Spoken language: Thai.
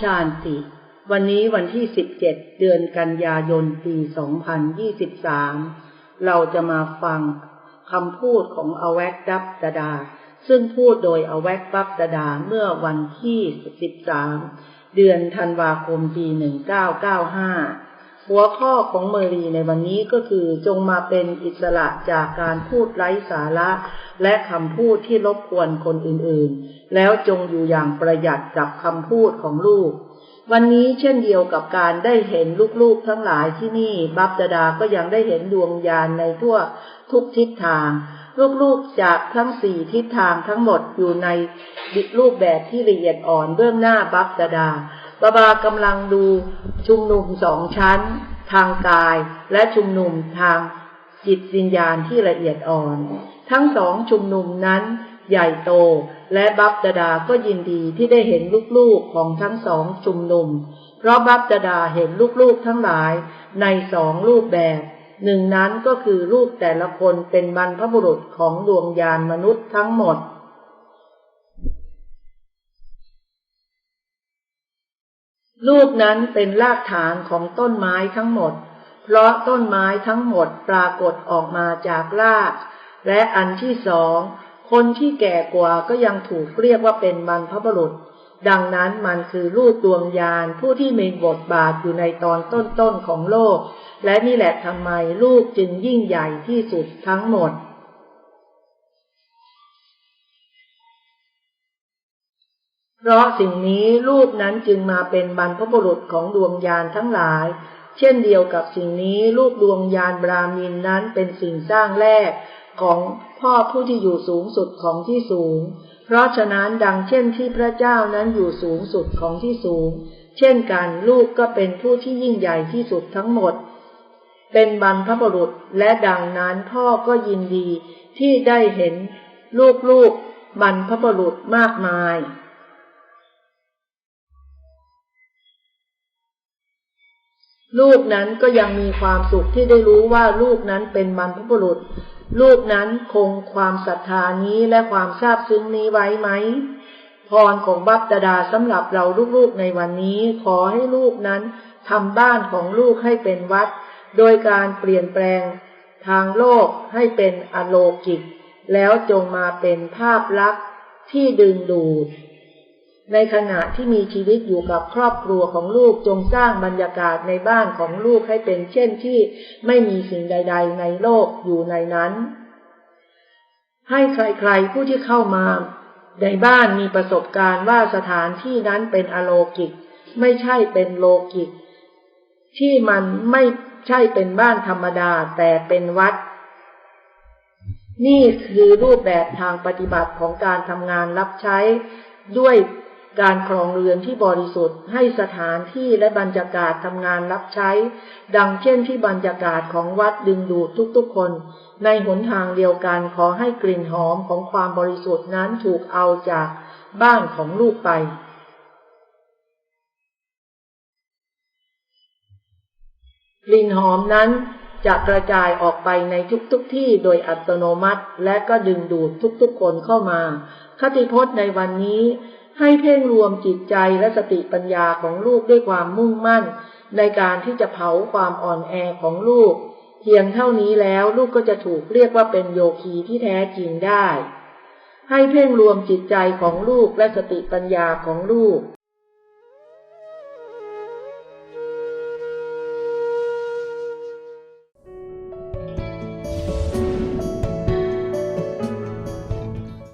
ชาญติ วันนี้วันที่ 17 เดือนกันยายนปี 2023 เราจะมาฟังคำพูดของอแวกดับดาดา ซึ่งพูดโดยอแวกบับดาดาเมื่อวันที่ 13 เดือนธันวาคมปี 1995 หัวข้อของเมรีในวันนี้ก็คือจงมาเป็นอิสระจากการพูดไร้สาระ และคำพูดที่รบกวนคนอื่นๆ แล้วจงอยู่อย่างประหยัดกับคำพูดของลูก วันนี้เช่นเดียวกับการได้เห็นลูกๆทั้งหลายที่นี่บับดาดาก็ยังได้เห็นดวงยานในทั่วทุกทิศทางลูกๆจากทั้งสี่ทิศทางทั้งหมดอยู่ในรูปแบบที่ละเอียดอ่อนเบื้องหน้าบับดาดา บาบากำลังดูชุมนุมสองชั้น ทางกายและชุมนุมทางจิตวิญญาณที่ละเอียดอ่อน ทั้งสองชุมนุมนั้นใหญ่โตและบับดาดาก็ยินดีที่ได้เห็นลูกๆของทั้งสองชุมนุม เพราะบับดาดาเห็นลูกๆทั้งหลายในสองรูปแบบ หนึ่งนั้นก็คือรูปแต่ละคนเป็นบรรพบุรุษของดวงยานมนุษย์ทั้งหมด รูปนั้นเป็นรากฐานของต้นไม้ทั้งหมด เพราะต้นไม้ทั้งหมดปรากฏออกมาจากราก และอันที่สอง คนที่แก่กว่าก็ยังถูกเรียกว่าเป็นบรรพบุรุษ ดังนั้นมันคือรูปดวงยานผู้ที่มีบทบาทอยู่ในตอนต้นๆของโลก และนี่แหละทำไมลูกจึงยิ่งใหญ่ที่สุดทั้งหมด เพราะสิ่งนี้รูปนั้นจึงมาเป็นบรรพบุรุษของดวงยานทั้งหลาย เช่นเดียวกับสิ่งนี้รูปดวงยานบรามินนั้นเป็นสิ่งสร้างแรกของพ่อผู้ที่อยู่สูงสุดของที่สูง เพราะฉะนั้นดังเช่นที่พระเจ้านั้นอยู่สูงสุดของที่สูง เช่นกันลูกก็เป็นผู้ที่ยิ่งใหญ่ที่สุดทั้งหมด เป็นบรรพบุรุษและดังนั้นพ่อก็ยินดีที่ได้เห็นลูกๆบรรพบุรุษมากมาย ลูกนั้นก็ยังมีความสุขที่ได้รู้ว่าลูกนั้นเป็นบรรพบุรุษ ลูกนั้นคงความศรัทธานี้และความซาบซึ้งนี้ไว้ไหมพรของบัพดาดาสำหรับเราลูกๆในวันนี้ ขอให้ลูกนั้นทำบ้านของลูกให้เป็นวัด โดยการเปลี่ยนแปลงทางโลกให้เป็นอโลกิก แล้วจงมาเป็นภาพลักษณ์ที่ดึงดูด ในขณะที่มีชีวิตอยู่กับครอบครัวของลูกจงสร้างบรรยากาศในบ้านของลูกให้เป็นเช่นที่ไม่มีสิ่งใด ๆ ในโลกอยู่ในนั้น ให้ใครๆผู้ที่เข้ามาในบ้านมีประสบการณ์ว่าสถานที่นั้นเป็นอโลกิก ไม่ใช่เป็นโลกิก ที่มันไม่ใช่เป็นบ้านธรรมดาแต่เป็นวัด นี่คือรูปแบบทางปฏิบัติของการทำงานรับใช้ด้วย การครองเรือนที่บริสุทธิ์ ให้สถานที่และบรรยากาศทำงานรับใช้ ดังเช่นที่บรรยากาศของวัดดึงดูดทุกๆคน ในหนทางเดียวกันขอให้กลิ่นหอมของความบริสุทธิ์นั้นถูกเอาจากบ้านของลูกไป กลิ่นหอมนั้นจะกระจายออกไปในทุกๆทที่โดยอัตโนมัติ และก็ดึงดูดทุกๆคนเข้ามา คติพจน์ในวันนี้ ให้เพ่งรวมจิตใจและสติปัญญาของลูกด้วยความมุ่งมั่น ในการที่จะเผาความอ่อนแอของลูก เพียงเท่านี้แล้วลูกก็จะถูกเรียกว่าเป็นโยคีที่แท้จริงได้ ให้เพ่งรวมจิตใจของลูกและสติปัญญาของลูก